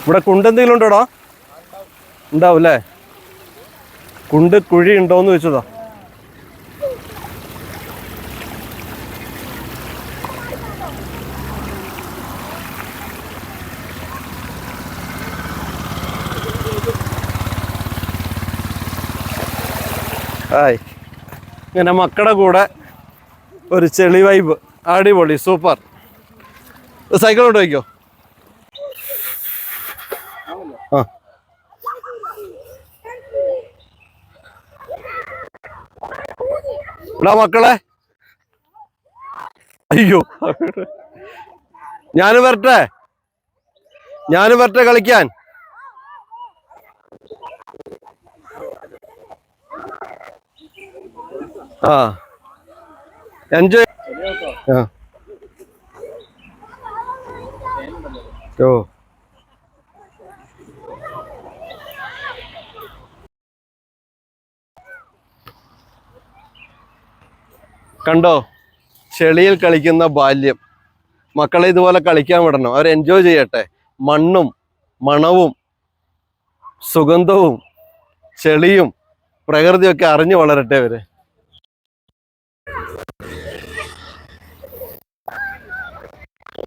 ഇവിടെ കുണ്ട് എന്തെങ്കിലും ഉണ്ടോടാ? ഉണ്ടാവും അല്ലേ? കുണ്ട് കുഴി ഉണ്ടോന്ന് വെച്ചതാ ഹായ് ഇങ്ങനെ മക്കളുടെ കൂടെ ഒരു ചെളി വൈബ് അടിപൊളി സൂപ്പർ സൈക്കിൾ കൊണ്ട് വയ്ക്കോ ആ. മക്കളെ. അയ്യോ. ഞാനും വരട്ടെ. ഞാനും വരട്ടെ കളിക്കാൻ. ആ. എൻജോയ് ആ. ഓ. കണ്ടോ? ചെളിയിൽ കളിക്കുന്ന ബാല്യം. മക്കളെ ഇതുപോലെ കളിക്കാൻ വിടണം. അവർ എൻജോയ് ചെയ്യട്ടെ. മണ്ണും മണവും സുഗന്ധവും ചെളിയും പ്രകൃതിയൊക്കെ അറിഞ്ഞു വളരട്ടെ അവർ.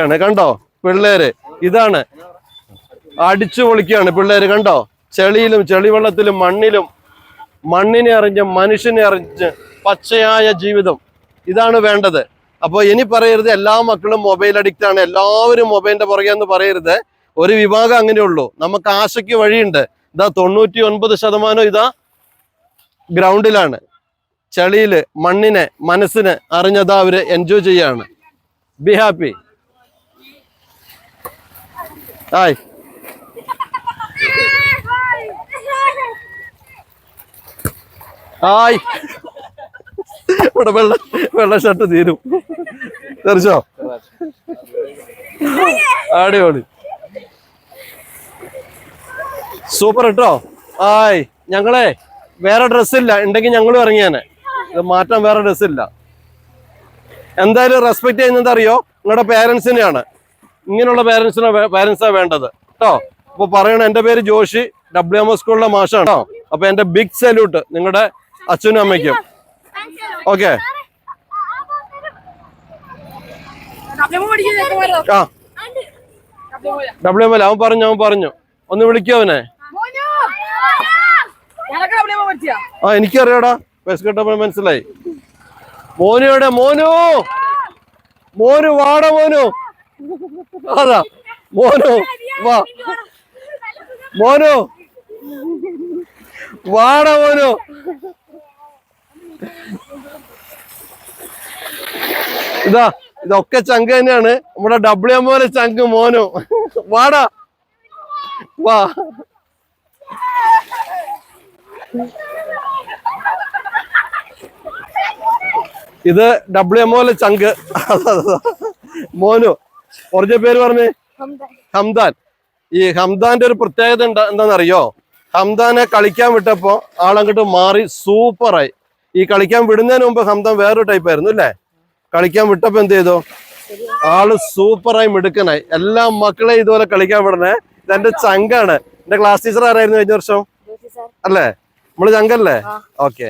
ാണ് കണ്ടോ? പിള്ളേര്. ഇതാണ്. അടിച്ചു പൊളിക്കുകയാണ് പിള്ളേര്. കണ്ടോ? ചെളിയിലും ചെളിവെള്ളത്തിലും മണ്ണിലും മണ്ണിനെ അറിഞ്ഞ് മനുഷ്യനെ അറിഞ്ഞ് പച്ചയായ ജീവിതം. ഇതാണ് വേണ്ടത്. അപ്പോൾ ഇനി പറയരുത് എല്ലാ മക്കളും മൊബൈൽ അഡിക്റ്റ് ആണ്. എല്ലാവരും മൊബൈലിന്റെ പുറകെ എന്ന് പറയരുത്. ഒരു വിഭാഗം അങ്ങനെയുള്ളൂ നമുക്ക് ആശയ്ക്ക് വഴിയുണ്ട്. ഇതാ തൊണ്ണൂറ്റി ഒൻപത് ശതമാനം ഇതാ ഗ്രൗണ്ടിലാണ് ചെളിയിൽ മണ്ണിനെ മനസ്സിന് അറിഞ്ഞതാ അവർ എൻജോയ് ചെയ്യാണ്. ബി ഹാപ്പി ഹായ് ഹായ് ഇവിടെ വെള്ള വെള്ള ഷർട്ട് തീരും. തെറിച്ചോ? അടിപൊളി. സൂപ്പർ കേട്ടോ ആയ് ഞങ്ങളെ വേറെ ഡ്രസ്സില്ല ഉണ്ടെങ്കിൽ ഞങ്ങളും ഇറങ്ങിയാനെ ഇത് മാറ്റാൻ വേറെ ഡ്രസ്സില്ല എന്തായാലും റെസ്പെക്ട് ചെയ്യുന്നത് അറിയോ? നിങ്ങളുടെ പേരൻസിനെയാണ് ഇങ്ങനെയുള്ള പേരൻസിനെ പേരൻസാ വേണ്ടത്. കേട്ടോ അപ്പൊ പറയണം എന്റെ പേര് ജോഷി. ഡബ്ല്യു എം എസ് സ്കൂളിലെ മാഷാണ്. അപ്പൊ എന്റെ ബിഗ് സല്യൂട്ട് നിങ്ങളുടെ അച്ഛനും അമ്മയ്ക്കും. ഓക്കെ. ആ. ഡബ്ല്യു എം എൽ അവൻ പറഞ്ഞു അവൻ പറഞ്ഞു. ഒന്ന് വിളിക്കോ അവനെ? ആ എനിക്കറിയാടാ. ബസ് കേട്ടപ്പോ മനസ്സിലായി. മോനുവിടെ മോനു! മോനു വാട മോനു. മോനു വാ. മോനു. വാട മോനു. ഇതാ ഇതൊക്കെ ചങ്ക് തന്നെയാണ്. നമ്മുടെ ഡബ്ല്യു എം പോലെ ചങ്ക് മോനു. വാടാ. വാ. ഇത് ഡബ്ല്യു എം പോലെ ചങ്ക്. മോനു. ഒറിജിനൽ പേര് പറഞ്ഞേ? ഹംദാൻ. ഈ ഹംദാന്റെ ഒരു പ്രത്യേകത എന്താ എന്താണെന്നറിയോ? ഹംദാനെ കളിക്കാൻ വിട്ടപ്പോ ആളങ്ങോട്ട് മാറി സൂപ്പറായി. ഈ കളിക്കാൻ വിടുന്നതിന് മുമ്പ് ഹംദാൻ വേറൊരു ടൈപ്പ് ആയിരുന്നു അല്ലേ? കളിക്കാൻ വിട്ടപ്പോ എന്ത് ചെയ്തു? ആൾ സൂപ്പറായി മിടുക്കനായി. എല്ലാ മക്കളെയും ഇതുപോലെ കളിക്കാൻ വിടണേ. ഇതെന്റെ ചങ്കാണ്. എന്റെ ക്ലാസ് ടീച്ചർ ആരായിരുന്നു കഴിഞ്ഞ വർഷം? അല്ലേ? നമ്മൾ ചങ്കല്ലേ? ഓക്കെ